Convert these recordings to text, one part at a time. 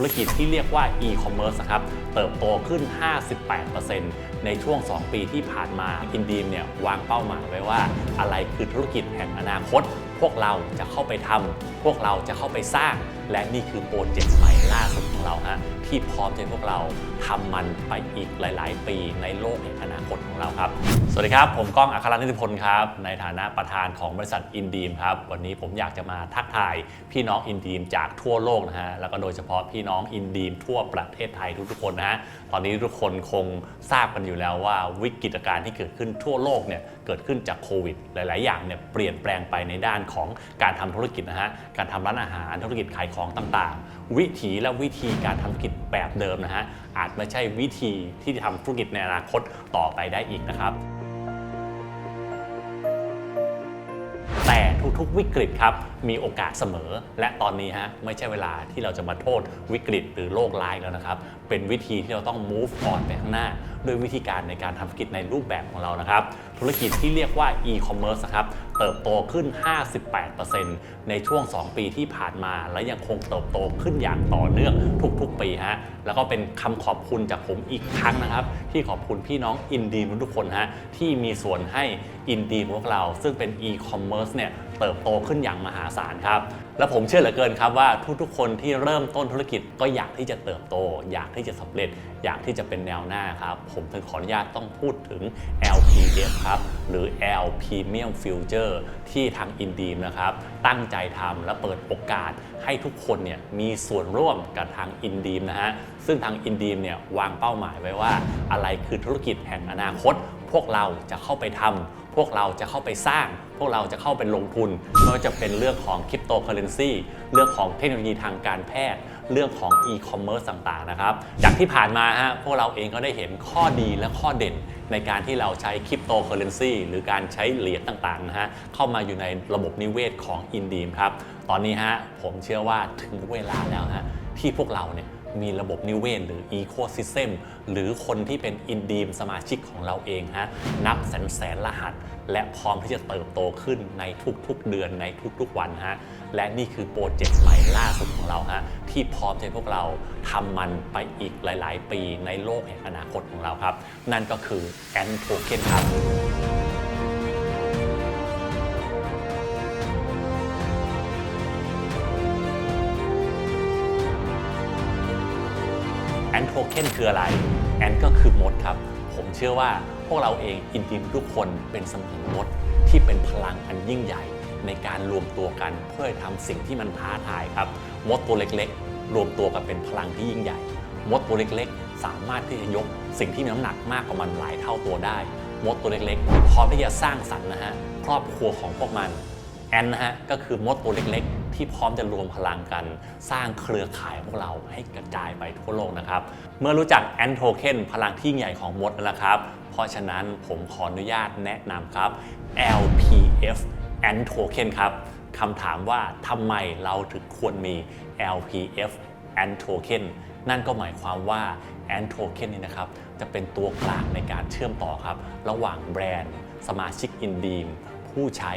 ธุรกิจที่เรียกว่า e-commerce นะครับ เติบโตขึ้น 58%ในช่วง 2 ปีที่ผ่านมาอินดีมเนี่ยวางเป้าหมายไว้ว่า อะไรคือธุรกิจแห่งอนาคต พวกเราจะเข้าไปทำพวกเราจะเข้าไปสร้าง และนี่คือโปรเจกต์ใหม่ล่าสุดของเราฮะที่พร้อมจะให้พวกเราทำมันไปอีกหลาย ๆ ปีในโลกแห่งอนาคตของเราครับ สวัสดีครับ ผมก้องอัครนิติพลครับ ในฐานะประธานของบริษัทอินดีมครับ วันนี้ผมอยากจะมาทักทายพี่น้องอินดีมจากทั่วโลกนะฮะ แล้วก็โดยเฉพาะพี่น้องอินดีมทั่วประเทศไทยทุก ๆ คนนะฮะ ตอนนี้ทุกคนคงทราบกันอยู่แล้วว่าวิกฤตการณ์ที่เกิดขึ้นทั่วโลกเนี่ย เกิดขึ้นจากโควิด หลาย ๆ อย่างเนี่ยเปลี่ยนแปลงไปในด้านของการทำธุรกิจนะฮะ การทำร้านอาหารธุรกิจขายของต่างๆ วิถีและวิธีการทำธุรกิจแบบเดิมนะฮะ อาจไม่ใช่วิธีที่จะทำธุรกิจในอนาคตต่อไปได้อีกนะครับแต่ทุกๆวิกฤตครับมีโอกาสเสมอ และตอนนี้ฮะไม่ใช่เวลาที่เราจะมาโทษวิกฤตหรือโรคร้ายแล้วนะครับ เป็นวิธีที่เราต้อง move on ไปข้างหน้า ด้วยวิธีการในการทำธุรกิจในรูปแบบของเรานะครับ ธุรกิจที่เรียกว่า e-commerce นะครับ เติบโตขึ้น 58%ในช่วง 2 ปีที่ผ่านมา และยังคงเติบโตขึ้นอย่างต่อเนื่องทุกๆ ปีฮะ แล้วก็เป็นคำขอบคุณจากผมอีกครั้งนะครับ ที่ขอบคุณพี่น้องอินดีมทุกคนฮะที่มีส่วนให้อินดีมพวกเรา ซึ่งเป็น e-commerce เนี่ยเติบโตขึ้นอย่างมหาศาลครับ และผมเชื่อเหลือเกินครับว่าทุกๆ คนที่เริ่มต้นธุรกิจก็อยากที่จะเติบโต อยากที่จะสำเร็จ อยากที่จะเป็นแนวหน้าครับ ผมถึงขออนุญาตต้องพูดถึง LPF ครับ หรือ L Premium Future ที่ทางอินดีมนะครับตั้งใจทำและเปิดโอกาสให้ทุกคนเนี่ยมีส่วนร่วมกับทางอินดีมนะฮะซึ่งทางอินดีมเนี่ยวางเป้าหมายไว้ว่า อะไรคือธุรกิจแห่งอนาคต พวกเราจะเข้าไปทำพวกเราจะเข้าไปสร้าง พวกเราจะเข้าไปลงทุนไม่ว่าจะเป็นเรื่องของคริปโตเคอเรนซีเรื่องของเทคโนโลยีทางการแพทย์เรื่องของอีคอมเมิร์ซต่างๆนะครับ จากที่ผ่านมาฮะพวกเราเองก็ได้เห็นข้อดีและข้อเด่น ในการที่เราใช้คริปโตเคอเรนซีหรือการใช้เหรียญต่างๆนะฮะเข้ามาอยู่ในระบบนิเวศของอินดีมครับ ตอนนี้ฮะผมเชื่อว่าถึงเวลาแล้วฮะที่พวกเราเนี่ย มีระบบนิเวศหรือ Ecosystem หรือคนที่เป็นอินดีมสมาชิกของเราเองฮะนับแสนแสนรหัส และพร้อมที่จะเติบโตขึ้นในทุกๆเดือนในทุกๆวันฮะและนี่คือโปรเจกต์ใหม่ล่าสุดของเราฮะที่พร้อมให้พวกเราทำมันไปอีกหลาย ๆ ปีในโลกแห่งอนาคตของเราครับ นั่นก็คือ Ant Token ครับ นโทเค็นคืออะไรแอนก็คือมดครับ ผมเชื่อว่าพวกเราเองอินดีมทุกคนเป็นเสมือนมดที่เป็นพลังอันยิ่งใหญ่ ในการรวมตัวกันเพื่อทำสิ่งที่มันท้าทายครับ มดตัวเล็กๆ รวมตัวกันเป็นพลังที่ยิ่งใหญ่ มดตัวเล็กๆ สามารถที่จะยก สิ่งที่มีน้ำหนักมากกว่ามันหลายเท่าตัวได้ มดตัวเล็กๆพร้อมที่จะสร้างสรรค์นะฮะครอบครัวของพวกมันแอนนะฮะก็คือมดตัวเล็กๆ ที่พร้อมจะรวมพลังกัน สร้างเครือข่ายพวกเราให้กระจายไปทั่วโลกนะครับ เมื่อรู้จักแอนโทเคนพลังที่ใหญ่ของมดแล้วนะครับ เพราะฉะนั้นผมขออนุญาตแนะนำครับ LPF Ant Token ครับคำถามว่าทำไมเราถึงควรมี LPF Ant Token นั่นก็หมายความว่า Ant Token นี่นะครับจะเป็นตัวกลางในการเชื่อมต่อครับ ระหว่างแบรนด์ สมาชิกอินดีม ผู้ใช้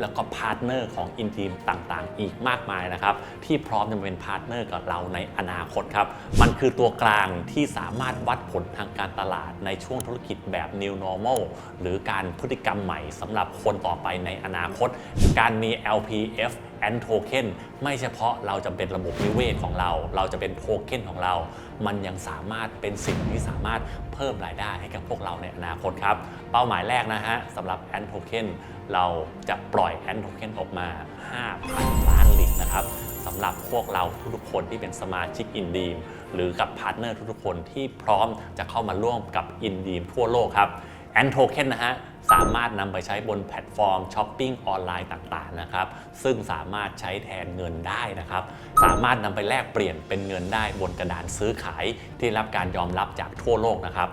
แล้วก็พาร์ทเนอร์ของอินทีมต่างๆ อีกมากมายนะครับ ที่พร้อมจะมาเป็นพาร์ทเนอร์กับเราในอนาคตครับ มันคือตัวกลางที่สามารถวัดผลทางการตลาดในช่วงธุรกิจแบบ New Normal หรือการพฤติกรรมใหม่สำหรับคนต่อไปในอนาคต การมี LPF and token ไม่เฉพาะเราจะเป็นระบบนิเวศของเรา เราจะเป็นโทเค็นของเรา มันยังสามารถเป็นสิ่งที่สามารถเพิ่มรายได้ให้กับพวกเราในอนาคตครับ เป้าหมายแรกนะฮะสำหรับ and token เราจะปล่อย and token ออกมา 5,000 ล้านเหรียญนะครับสำหรับพวกเราทุกๆคนที่เป็นสมาชิกอินดีมหรือกับพาร์ทเนอร์ทุกๆคนที่พร้อมจะเข้ามาร่วมกับอินดีมทั่วโลกครับ แอนโทเค็นนะฮะสามารถนำไปใช้บนแพลตฟอร์มช้อปปิ้งออนไลน์ต่างๆนะครับซึ่งสามารถใช้แทนเงินได้นะครับ สามารถนำไปแลกเปลี่ยนเป็นเงินได้บนกระดานซื้อขายที่รับการยอมรับจากทั่วโลกนะครับ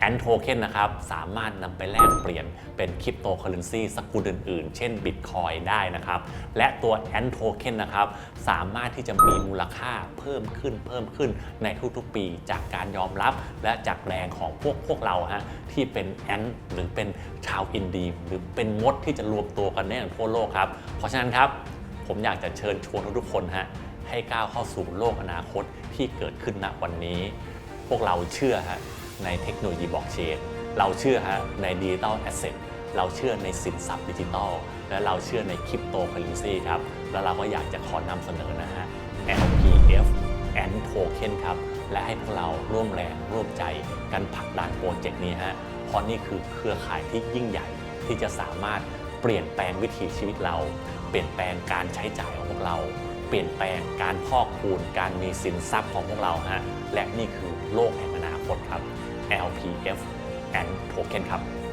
แอนโทเค็นนะครับ สามารถนำไปแลกเปลี่ยนเป็นคริปโตเคอเรนซีสกุลอื่นๆ เช่นบิตคอยได้นะครับ และตัวแอนโทเค็นนะครับ สามารถที่จะมีมูลค่าเพิ่มขึ้นเพิ่มขึ้นในทุกๆปีจากการยอมรับและจากแรงของพวกพวกเราฮะที่เป็นแอนหรือเป็นชาวอินดีหรือเป็นมดที่จะรวมตัวกันได้อย่างทั่วโลกครับ เพราะฉะนั้นครับ ผมอยากจะเชิญชวนทุกๆคนฮะให้ก้าวเข้าสู่โลกอนาคตที่เกิดขึ้นณวันนี้ พวกเราเชื่อฮะ ในเทคโนโลยีบล็อกเชนเราเชื่อฮะในดิจิ t a ลแอสเซทเราเชื่อในสินทรัพย์ดิจิทัลและเราเชื่อในคริปโตเคอเรนซีครับ แล้วเราก็อยากจะขอนำเสนอนะฮะ LPF and Token ครับ และให้พวกเราร่วมแรงร่วมใจกันผลักดันโปรเจกต์นี้ฮะ เพราะนี่คือเครือข่ายที่ยิ่งใหญ่ที่จะสามารถเปลี่ยนแปลงวิถีชีวิตเรา เปลี่ยนแปลงการใช้จ่ายของพวกเรา เปลี่ยนแปลงการพอกพูนการมีสินทรัพย์ของพวกเราฮะ และนี่คือโลกแห่ง PF and Token ครับ